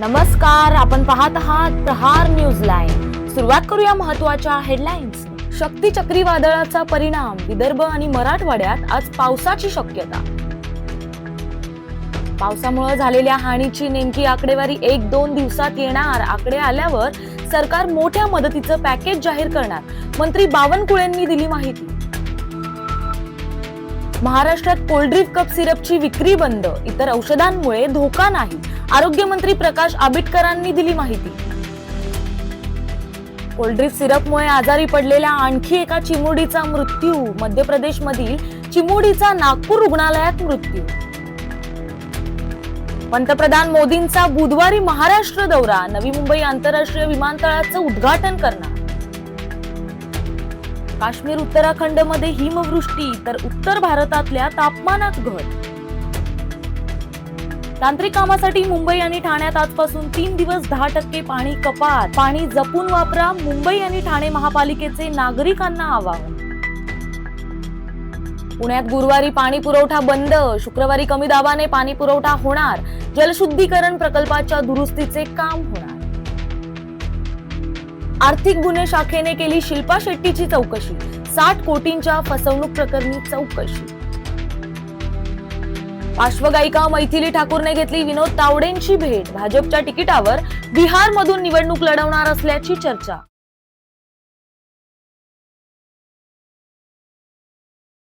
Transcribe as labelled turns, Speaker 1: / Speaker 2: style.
Speaker 1: नमस्कार आपण पाहत आहात प्रहार न्यूज लाईन. सुरुवात करूया महत्त्वाच्या हेडलाईन्स शक्ती चक्रीवादळाचा परिणाम विदर्भ आणि मराठवाड्यात आज पावसाची शक्यता. पावसामुळे झालेल्या हानीची नेमकी आकडेवारी एक दोन दिवसात येणार. आकडे आल्यावर सरकार मोठ्या मदतीचं पॅकेज जाहीर करणार. मंत्री बावनकुळेंनी दिली माहिती. महाराष्ट्रात कोल्ड्रिफ कप सिरपची विक्री बंद इतर औषधांमुळे धोका नाही. आरोग्यमंत्री प्रकाश आंबेडकरांनी दिली माहिती. कोल्ड्रीफ सिरपमुळे आजारी पडलेल्या आणखी एका चिमुडीचा मृत्यू मध्य प्रदेशमधील चिमुडीचा नागपूर रुग्णालयात मृत्यू. पंतप्रधान मोदींचा बुधवारी महाराष्ट्र दौरा नवी मुंबई आंतरराष्ट्रीय विमानतळाचं उद्घाटन करणार. काश्मीर उत्तराखंडमध्ये हिमवृष्टी तर उत्तर भारतातल्या तापमानात घट. तांत्रिक कामासाठी मुंबई आणि ठाण्यात आजपासून तीन दिवस दहा टक्के पाणी कपात. पाणी जपून वापरा मुंबई आणि ठाणे महापालिकेचे नागरिकांना आवाहन. पुण्यात गुरुवारी पाणी पुरवठा बंद शुक्रवारी कमी दाबाने पाणी पुरवठा होणार. जलशुद्धीकरण प्रकल्पाच्या दुरुस्तीचे काम होणार. आर्थिक गुन्हे शाखेने केली शिल्पा शेट्टीची चौकशी. साठ कोटींच्या फसवणूक प्रकरणी चौकशी. पार्श्वगायिका मैथिली ठाकूरने घेतली विनोद तावडेंची भेट. भाजपच्या तिकिटावर बिहारमधून निवडणूक लढवणार असल्याची चर्चा.